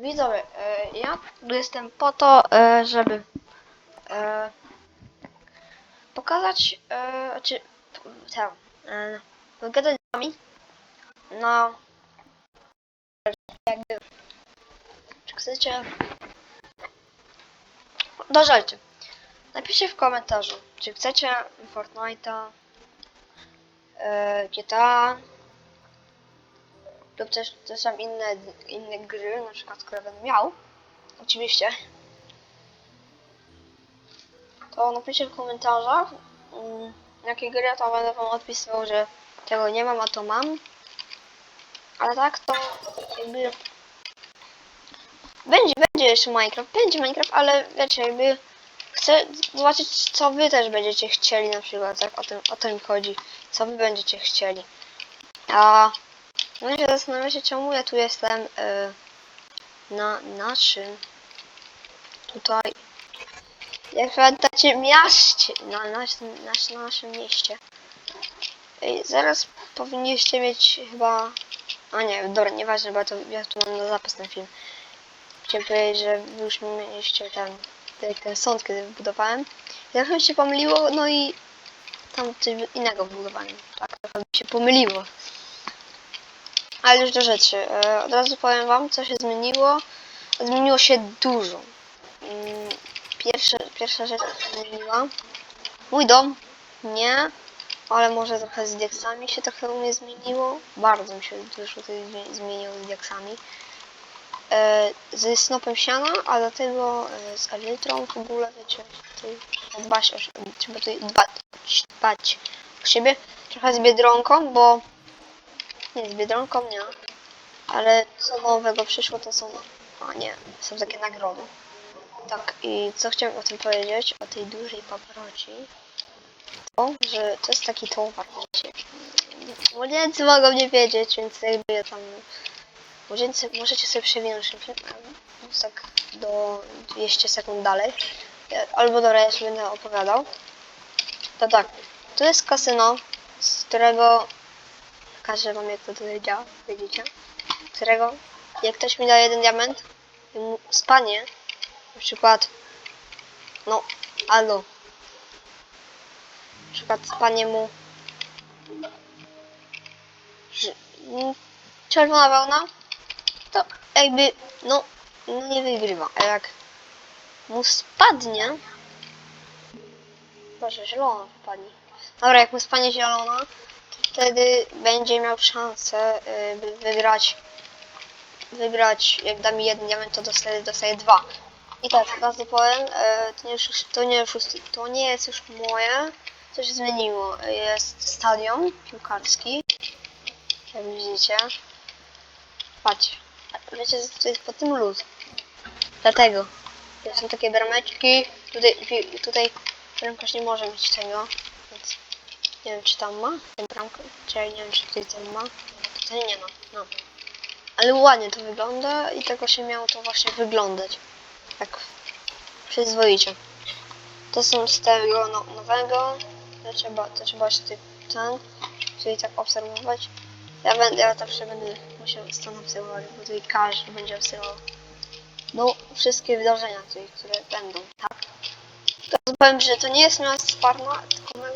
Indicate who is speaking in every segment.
Speaker 1: Widzowie, e, ja jestem po to, e, żeby e, pokazać, znaczy, tam, pogadać z wami? Na jakby, czy chcecie, uważajcie, napiszcie w komentarzu, czy chcecie Fortnite'a, GTA, lub też, też tam inne, inne gry, na przykład, które będę miał, oczywiście, to napiszcie w komentarzach, mm, jakie gry, to będę wam odpisywał, że tego nie mam, a to mam. Ale tak, to jakby... Będzie, będzie jeszcze Minecraft, będzie Minecraft, ale wiecie, jakby... Chcę zobaczyć, co wy też będziecie chcieli na przykład, tak? O tym, o tym chodzi. Co wy będziecie chcieli. A... No się zastanawiacie, czemu ja tu jestem y, na naszym tutaj. Jak pamiętacie mieście na naszym, na, na naszym mieście. Ej, zaraz powinniście mieć chyba a nie, dobra, nieważne, bo to, ja tu mam na zapas ten film. Chciałem powiedzieć, że już mieliście ten ten, sąd, kiedy wybudowałem. Trochę mi się pomyliło, no i tam coś innego wybudowałem tak, trochę mi się pomyliło ale już do rzeczy. E, od razu powiem wam, co się zmieniło. Zmieniło się dużo. Mm, Pierwsza, pierwsza rzecz, się zmieniła. Mój dom. Nie. Ale może trochę z diaksami się trochę u mnie zmieniło. Bardzo mi się dużo tutaj zmi- zmieniło z diaksami. E, z snopem siana, a dlatego e, z elitrą w ogóle, wiecie, tutaj dbać o trzeba tutaj dbać, dbać o siebie. Trochę z biedronką, bo nie, z Biedronką nie. Ale co nowego przyszło to są... A nie, są takie nagrody. Tak, i co chciałem o tym powiedzieć, o tej dużej paproci, to, że to jest taki towar, wiecie. Młodzieńcy mogą nie wiedzieć, więc jakby ja tam... Młodzieńcy możecie sobie przewinąć tak do 200 sekund dalej. Albo dobra, ja sobie będę opowiadał. To tak, tu jest kasyno, z którego pokażę wam jak to tutaj działa, widzicie? Którego, jak ktoś mi da jeden diament, spanie, na przykład, no, albo, na przykład spanie mu, że- mm, czerwona wełna, to jakby, no, no nie wygrywa, a jak mu spadnie, proszę, zielona wpadnie, dobra, jak mu spadnie zielona, wtedy będzie miał szansę, y, by wygrać. Wygrać, jak da mi jeden diament, to dostaję, dostaję dwa. I tak, razu powiem, y, to nie, już, to, nie już, to nie jest już moje, coś się zmieniło. Jest stadion piłkarski, jak widzicie. Patrzcie, wiecie, to jest po tym luz. Dlatego, to są takie brameczki, tutaj, tutaj bramkarz nie może mieć tego, nie wiem, czy tam ma tę bramkę, czy nie wiem, czy tutaj ten ma. Tutaj nie ma, no. Ale ładnie to wygląda i tego się miało to właśnie wyglądać. Tak przyzwoicie. To są z tego no, nowego. To trzeba, to trzeba jeszcze tutaj ten, czyli tak obserwować. Ja będę, ja zawsze będę musiał stąd obserwować, bo tutaj każdy będzie obserwował. No, wszystkie wydarzenia tutaj, które będą, tak? To powiem, że to nie jest miasto Sparna,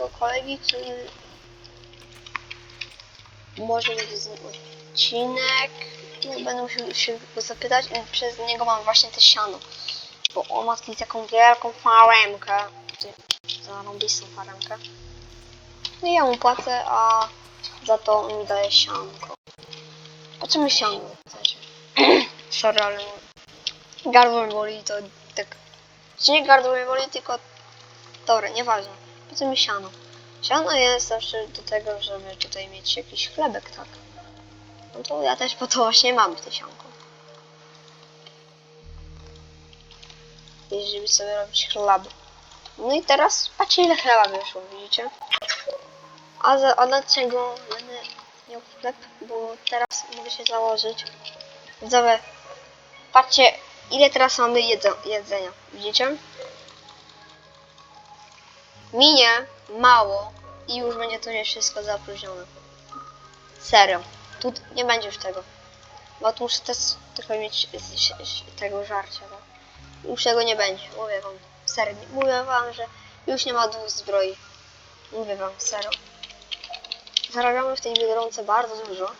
Speaker 1: mojego kolegi, który może mieć z nim odcinek. Będę musiał się go zapytać przez niego mam właśnie te siano. Bo on ma taką wielką faremkę. Zarąbistą faremkę. No ja mu płacę, a za to on mi daje sianko. Po czym sianko? Sorry, ale gardło mnie boli to tak czy nie gardło mnie boli, tylko... Dobra, nieważne. Po co mi siano? Siano jest zawsze do tego, żeby tutaj mieć jakiś chlebek, tak? No to ja też po to właśnie mam te sianko. I żeby sobie robić chleb. No i teraz patrzcie ile chleba wyszło, widzicie? A, za, a dlaczego będę miał chleb? Bo teraz mogę się założyć. Widzowie, patrzcie ile teraz mamy jedze, jedzenia, widzicie? Minie mało i już będzie to nie wszystko zapróżnione. Serio. Tu nie będzie już tego. Bo tu muszę też trochę mieć tego żarcia, tak? Już tego nie będzie, mówię wam serio. Mówię wam, że już nie ma dwóch zbroi. Mówię wam serio. Zarabiamy w tej biedronce bardzo dużo.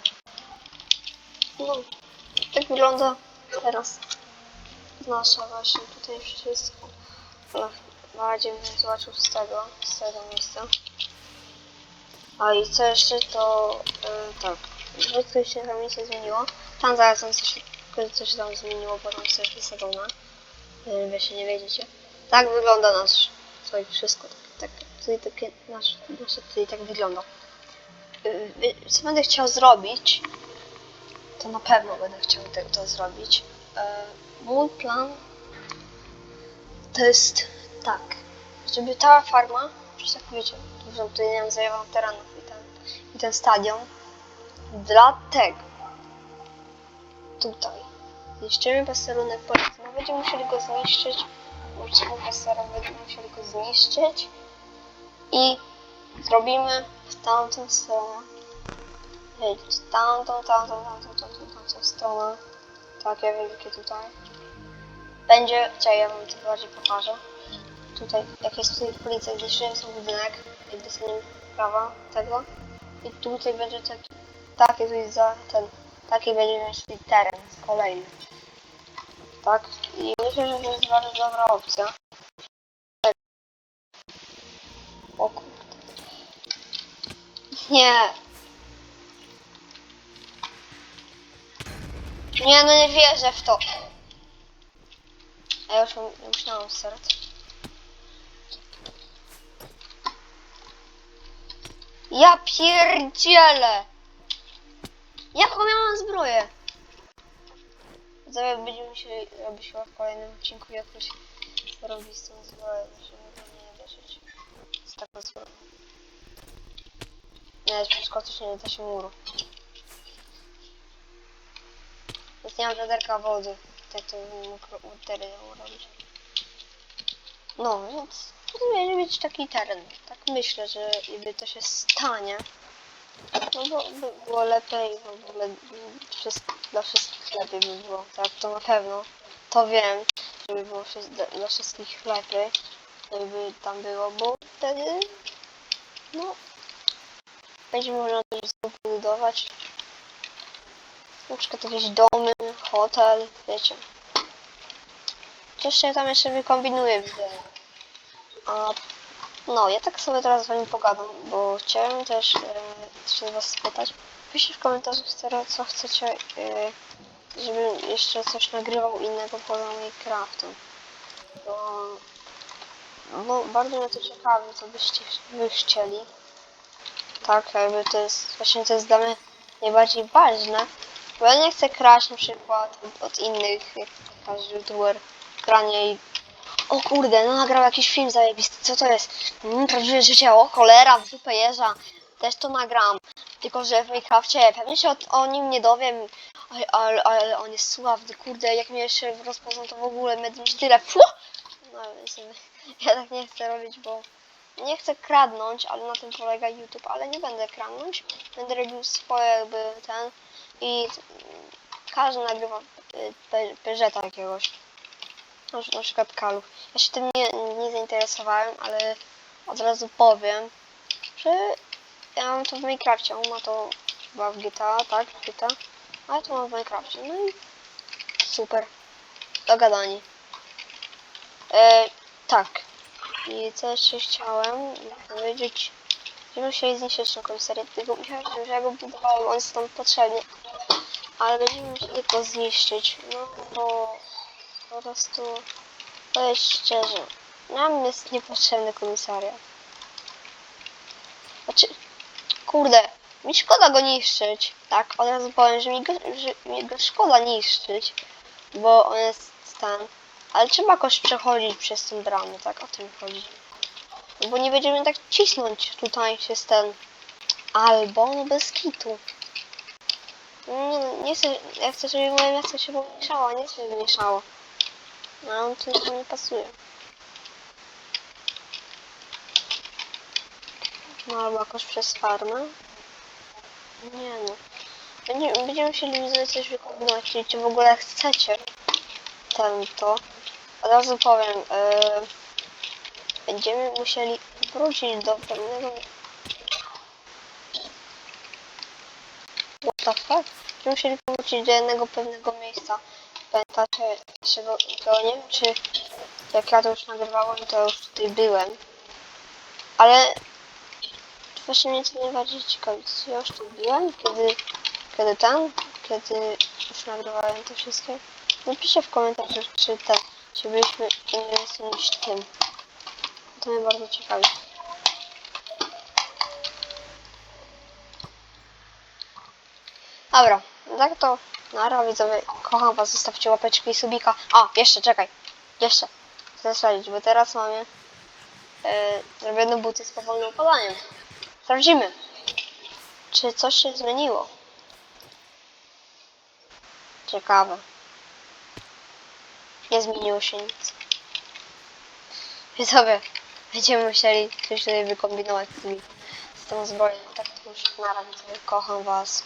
Speaker 1: No, tak wygląda teraz nasza właśnie tutaj wszystko. No, razie bym zobaczył z tego, z tego miejsca. A i co jeszcze to yy, tak, że coś się tam nic nie zmieniło. Tam zaraz tam coś, coś tam zmieniło, bo tam coś wysadzone. Yy, wy się nie wiedziecie. Tak wygląda nasz, tutaj wszystko. Tak, tak, tutaj takie, nasz, nasze tutaj tak wygląda. Yy, co będę chciał zrobić, to na pewno będę chciał te, to zrobić. Yy, mój plan to jest tak, żeby ta farma, że tak wiecie, dużo tutaj nie wiem, zajęła terenów i ten, i ten stadion, dlatego tutaj zniszczymy posterunek policji, no będziemy musieli go zniszczyć, uczciwą pasterą będziemy musieli go zniszczyć i zrobimy w tamtą stronę, hej, tamtą, tamtą, tamtą, tamtą, tamtą stronę, takie wielkie tutaj. Będzie, czekaj, ja wam to bardziej pokażę. Tutaj, jak jest tutaj policja, zniszczyłem sobie budynek, jak dostaniemy prawa tego. I tutaj będzie taki, taki tu jest za ten, taki będzie mieć tutaj teren kolejny. Tak? I myślę, że to jest bardzo dobra opcja. O kurde. Nie. Nie, no nie wierzę w to. A ja już, mam- już Ja pierdzielę! Jaką ja mam zbroję? Zaraz będziemy musieli robić w kolejnym odcinku jakoś zrobić z tą zbroję, żeby nie wierzyć. Z taką zbroją. Nie, przeskoczyć nie da się muru. Więc nie mam wiaderka wody. Tak to bym mógł materiał robić. No, więc powinien być taki teren. Myślę, że gdyby to się stanie, no bo by było lepiej, w ogóle dla wszystkich lepiej by było. Tak, to na pewno. To wiem, żeby było dla wszystkich lepiej, żeby tam było, bo wtedy, no, będzie można coś zbudować. Na przykład jakieś domy, hotel, wiecie. Coś się tam jeszcze wykombinuje, widzę. A, no, ja tak sobie teraz z wami pogadam, bo chciałem też e, was spytać. Piszcie w komentarzach, co- chcecie, e, żebym jeszcze coś nagrywał innego poza Minecraftem. Bo, no, bardzo mnie to ciekawi, co byście wy chcieli. Tak, jakby to jest, właśnie to jest dla mnie najbardziej ważne. Bo ja nie chcę kraść na przykład od, od innych, jak każdy youtuber, granie i... O kurde, no nagrał jakiś film zajebisty, co to jest? Mm, prawdziwe życie, o cholera, w dupę jeża. Też to nagram. Tylko, że w Minecrafcie pewnie się o, o nim nie dowiem, ale, ale, on jest sławny, kurde, jak mnie jeszcze rozpoznał to w ogóle będzie tyle. Fu! No ja tak nie chcę robić, bo nie chcę kradnąć, ale na tym polega YouTube, ale nie będę kradnąć. Będę robił swoje jakby ten i każdy nagrywa y, pe- peżeta jakiegoś. Na, na przykład kalów. Ja się tym nie, nie zainteresowałem, ale od razu powiem, że ja mam to w Minecrafcie, on ma to chyba w GTA, tak? W GTA, ale to mam w Minecrafcie. No i super. Dogadani. E, tak. I co jeszcze chciałem powiedzieć, że musieli zniszczyć tą komisariat, tylko myślałem, że ja go budowałem, on jest tam potrzebny, ale będziemy musieli go zniszczyć, no bo po prostu, powiem szczerze, nam jest niepotrzebny komisariat. Znaczy, kurde, mi szkoda go niszczyć, tak, od razu powiem, że mi go, że mi go szkoda niszczyć, bo on jest ten, ale trzeba jakoś przechodzić przez tą bramę, tak, o tym chodzi. No Bo nie będziemy tak cisnąć tutaj przez ten. Albo bez kitu. Nie, nie chcę, ja chcę, żeby moje miasto się pomieszało, nie się wymieszało. No, mi to nie pasuje. No, albo jakoś przez farmę. Nie no. Będziemy, będziemy musieli widzowie coś wykombinować, jeśli czy w ogóle chcecie ten to. Od razu powiem, yy, będziemy musieli wrócić do pewnego... What the fuck? Będziemy musieli wrócić do jednego pewnego miejsca. Naszego, to nie wiem czy jak ja to już nagrywałem, to już tutaj byłem. Ale właśnie mnie co najbardziej ciekawi, czy ja już tu byłem, kiedy, kiedy tam, kiedy już nagrywałem to wszystkie. Napiszcie w komentarzach, czy ten, czy byliśmy innym niż tym. To mnie bardzo ciekawi. Dobra, tak to nara widzowie, kocham was, zostawcie łapeczki i subika. A, jeszcze, czekaj, jeszcze, chcę sprawdzić, bo teraz mamy e, zrobione buty z powolnym opadaniem. Sprawdzimy, czy coś się zmieniło. Ciekawe. Nie zmieniło się nic. Widzowie, będziemy musieli coś tutaj wykombinować z, tymi, z tą zbroją. Tak to już na razie, kocham was.